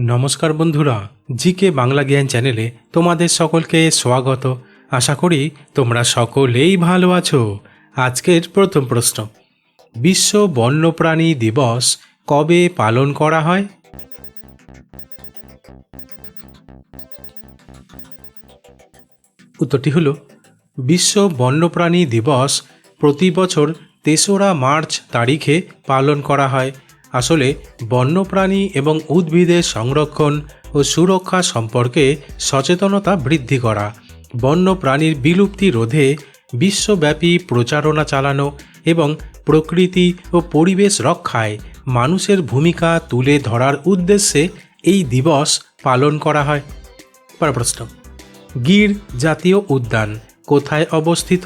নমস্কার বন্ধুরা, জিকে বাংলা জ্ঞান চ্যানেলে তোমাদের সকলকে স্বাগত। আশা করি তোমরা সকলেই ভালো আছো। আজকের প্রথম প্রশ্ন, বিশ্ব বন্যপ্রাণী দিবস কবে পালন করা হয়? উত্তরটি হলো, বিশ্ব বন্যপ্রাণী দিবস প্রতি বছর তেসরা মার্চ তারিখে পালন করা হয়। আসলে বন্যপ্রাণী এবং উদ্ভিদের সংরক্ষণ ও সুরক্ষা সম্পর্কে সচেতনতা বৃদ্ধি করা, বন্যপ্রাণীর বিলুপ্তি রোধে বিশ্বব্যাপী প্রচারণা চালানো এবং প্রকৃতি ও পরিবেশ রক্ষায় মানুষের ভূমিকা তুলে ধরার উদ্দেশ্যে এই দিবস পালন করা হয়। প্রশ্ন, গির জাতীয় উদ্যান কোথায় অবস্থিত?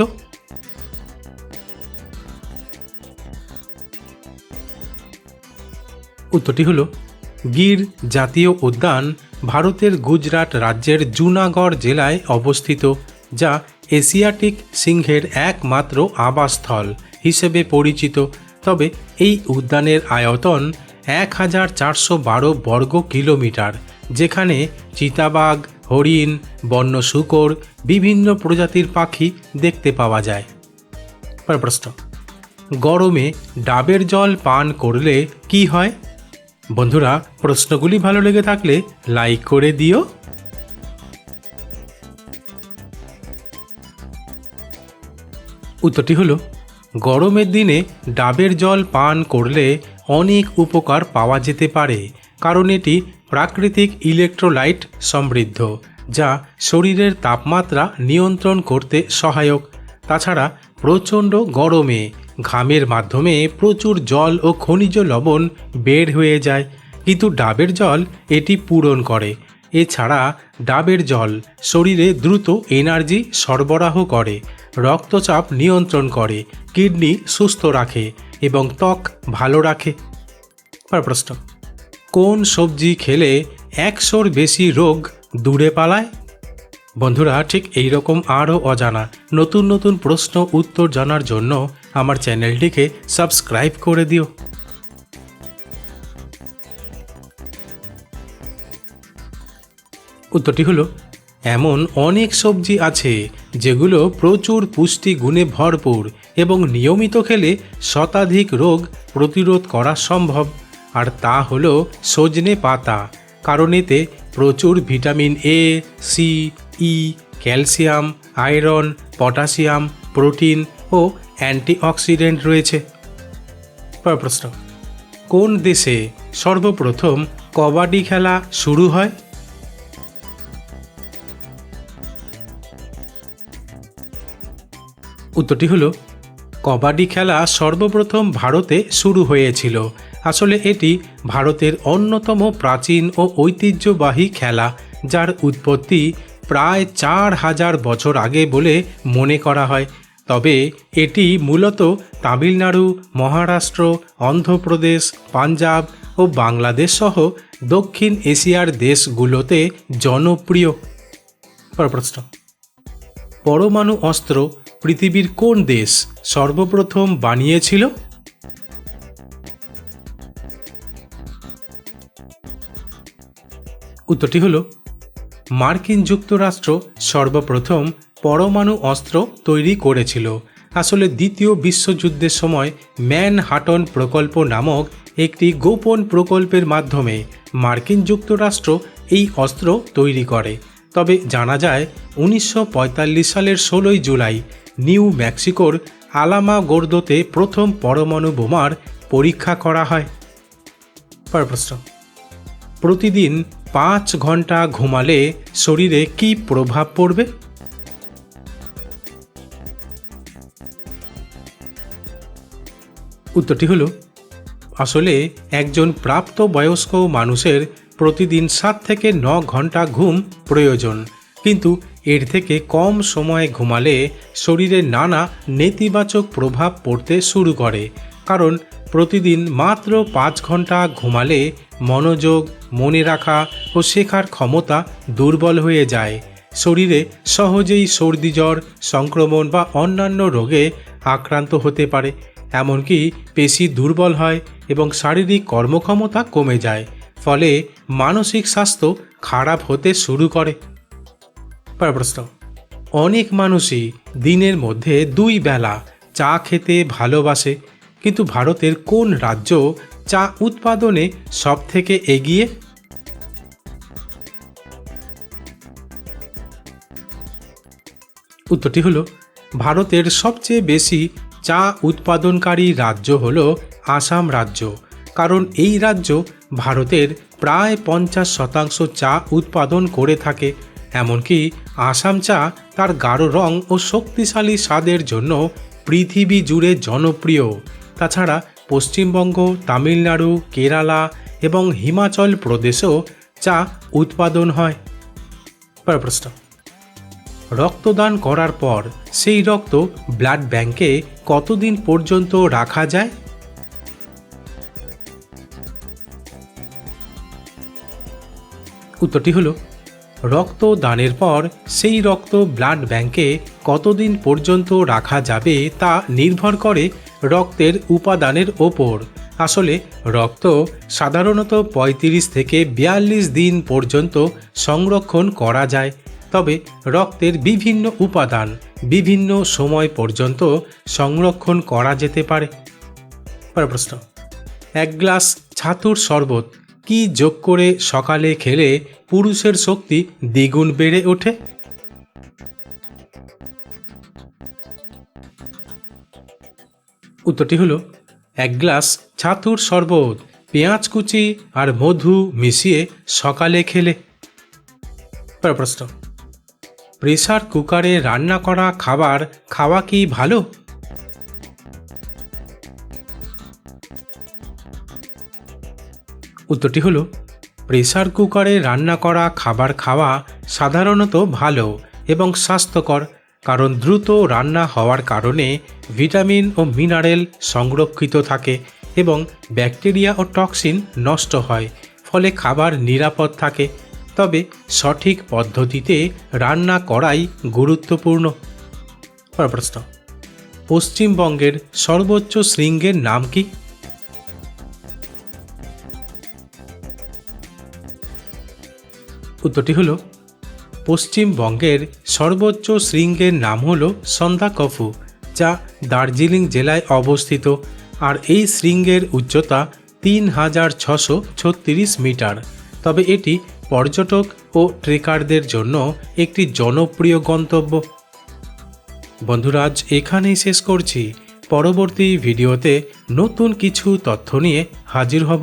উত্তরটি হলো, গির জাতীয় উদ্যান ভারতের গুজরাট রাজ্যের জুনাগড় জেলায় অবস্থিত, যা এশিয়াটিক সিংহের একমাত্র আবাসস্থল হিসেবে পরিচিত। তবে এই উদ্যানের আয়তন এক হাজার চারশো বারো বর্গ কিলোমিটার, যেখানে চিতাবাঘ, হরিণ, বন্য শূকর, বিভিন্ন প্রজাতির পাখি দেখতে পাওয়া যায়। প্রশ্ন, গরমে ডাবের জল পান করলে কি হয়? বন্ধুরা, প্রশ্নগুলি ভালো লেগে থাকলে লাইক করে দিও। উত্তরটি হলো, গরমের দিনে ডাবের জল পান করলে অনেক উপকার পাওয়া যেতে পারে, কারণ এটি প্রাকৃতিক ইলেকট্রোলাইট সমৃদ্ধ, যা শরীরের তাপমাত্রা নিয়ন্ত্রণ করতে সহায়ক। তাছাড়া প্রচণ্ড গরমে ঘামের মাধ্যমে প্রচুর জল ও খনিজ লবণ বের হয়ে যায়। কিন্তু ডাবের জল এটি পূরণ করে। এছাড়া ডাবের জল শরীরে দ্রুত এনার্জি সরবরাহ করে, রক্তচাপ নিয়ন্ত্রণ করে, কিডনি সুস্থ রাখে এবং ত্বক ভালো রাখে। প্রশ্ন, কোন সবজি খেলে একশোর বেশি রোগ দূরে পালায়? বন্ধুরা, ঠিক এই রকম আরও অজানা নতুন নতুন প্রশ্ন উত্তর জানার জন্য আমার চ্যানেলটিকে সাবস্ক্রাইব করে দিও। উত্তরটি হলো, এমন অনেক সবজি আছে যেগুলো প্রচুর পুষ্টি গুণে ভরপুর এবং নিয়মিত খেলে শতাধিক রোগ প্রতিরোধ করা সম্ভব। আর তা হল সজনে পাতা, কারণ এতে প্রচুর vitamin A C E calcium, iron, potassium, protein O antioxidant রয়েছে। পরের প্রশ্ন, কোন দেশে সর্বপ্রথম কবাডি খেলা শুরু হয়? উত্তরটি হলো, কবাডি খেলা সর্বপ্রথম ভারতে শুরু হয়েছিল। আসলে এটি ভারতের অন্যতম প্রাচীন ও ঐতিহ্যবাহী খেলা, যার উৎপত্তি প্রায় চার হাজার বছর আগে বলে মনে করা হয়। তবে এটি মূলত তামিলনাড়ু, মহারাষ্ট্র, অন্ধ্রপ্রদেশ, পাঞ্জাব ও বাংলাদেশ সহ দক্ষিণ এশিয়ার দেশগুলোতে জনপ্রিয়। প্রশ্ন পরমাণু অস্ত্র পৃথিবীর কোন দেশ সর্বপ্রথম বানিয়েছিল? উত্তরটি হল মার্কিন যুক্তরাষ্ট্র সর্বপ্রথম পরমাণু অস্ত্র তৈরি করেছিল। আসলে দ্বিতীয় বিশ্বযুদ্ধের সময় ম্যানহাটন প্রকল্প নামক একটি গোপন প্রকল্পের মাধ্যমে মার্কিন যুক্তরাষ্ট্র এই অস্ত্র তৈরি করে। তবে জানা যায়, উনিশশো পঁয়তাল্লিশ সালের ষোলোই জুলাই নিউ মেক্সিকোর আলামা গোর্দোতে প্রথম পরমাণু বোমার পরীক্ষা করা হয়। প্রশ্ন। প্রতিদিন পাঁচ ঘণ্টা ঘুমালে শরীরে কি প্রভাব পড়বে? উত্তরটি হলো, আসলে একজন প্রাপ্ত বয়স্ক মানুষের প্রতিদিন সাত থেকে ন ঘণ্টা ঘুম প্রয়োজন, কিন্তু এর থেকে কম সময়ে ঘুমালে শরীরে নানা নেতিবাচক প্রভাব পড়তে শুরু করে, কারণ প্রতিদিন মাত্র পাঁচ ঘণ্টা ঘুমালে মনোযোগ, মনে রাখা ও শেখার ক্ষমতা দুর্বল হয়ে যায়। শরীরে সহজেই সর্দি জ্বর, সংক্রমণ বা অন্যান্য রোগে আক্রান্ত হতে পারে এমনকি পেশি দুর্বল হয় এবং শারীরিক কর্মক্ষমতা কমে যায়, ফলে মানসিক স্বাস্থ্য খারাপ হতে শুরু করে। প্রশ্ন। অনেক মানুষই দিনের মধ্যে দুই বেলা চা খেতে ভালোবাসে, কিন্তু ভারতের কোন রাজ্য চা উৎপাদনে সবথেকে এগিয়ে? উত্তরটি হলো, ভারতের সবচেয়ে বেশি চা উৎপাদনকারী রাজ্য হল আসাম রাজ্য। কারণ এই রাজ্য ভারতের প্রায় পঞ্চাশ শতাংশ চা উৎপাদন করে থাকে। এমনকি আসাম চা তার গাঢ় রং ও শক্তিশালী স্বাদের জন্য পৃথিবী জুড়ে জনপ্রিয়। তাছাড়া পশ্চিমবঙ্গ, তামিলনাড়ু, কেরালা এবং হিমাচল প্রদেশেও চা উৎপাদন হয়। প্রশ্ন। রক্তদান করার পর সেই রক্ত ব্লাড ব্যাংকে কতদিন পর্যন্ত রাখা যায়? উত্তরটি হলো, রক্তদানের পর সেই রক্ত ব্লাড ব্যাংকে কতদিন পর্যন্ত রাখা যাবে তা নির্ভর করে রক্তের উপাদানের ওপর। আসলে রক্ত সাধারণত ৩৫ থেকে বিয়াল্লিশ দিন পর্যন্ত সংরক্ষণ করা যায়। তবে রক্তের বিভিন্ন উপাদান বিভিন্ন সময় পর্যন্ত সংরক্ষণ করা যেতে পারে। পরের প্রশ্ন, এক গ্লাস ছাতুর শরবত কি যোগ করে সকালে খেলে পুরুষের শক্তি দ্বিগুণ বেড়ে ওঠে? উত্তরটি হলো, এক গ্লাস ছাতুর শরবত, পেঁয়াজ কুচি আর মধু মিশিয়ে সকালে খেলে। প্রশ্ন প্রেসার কুকারে রান্না করা খাবার খাওয়া কি ভালো? উত্তরটি হলো প্রেসার কুকারে রান্না করা খাবার খাওয়া সাধারণত ভালো এবং স্বাস্থ্যকর কারণ দ্রুত রান্না হওয়ার কারণে ভিটামিন ও মিনারেল সংরক্ষিত থাকে এবং ব্যাকটেরিয়া ও টক্সিন নষ্ট হয়, ফলে খাবার নিরাপদ থাকে তবে সঠিক পদ্ধতিতে রান্না করাই গুরুত্বপূর্ণ। প্রশ্ন, পশ্চিমবঙ্গের সর্বোচ্চ শৃঙ্গের নাম কি? উত্তরটি হল, পশ্চিমবঙ্গের সর্বোচ্চ শৃঙ্গের নাম হলো সন্দাকফু যা দার্জিলিং জেলায় অবস্থিত, আর এই শৃঙ্গের উচ্চতা তিন হাজার ছশো ছত্রিশ মিটার। তবে এটি পর্যটক ও ট্রেকারদের জন্য একটি জনপ্রিয় গন্তব্য। বন্ধুরা, আজ এখানেই শেষ করছি। পরবর্তী ভিডিওতে নতুন কিছু তথ্য নিয়ে হাজির হব।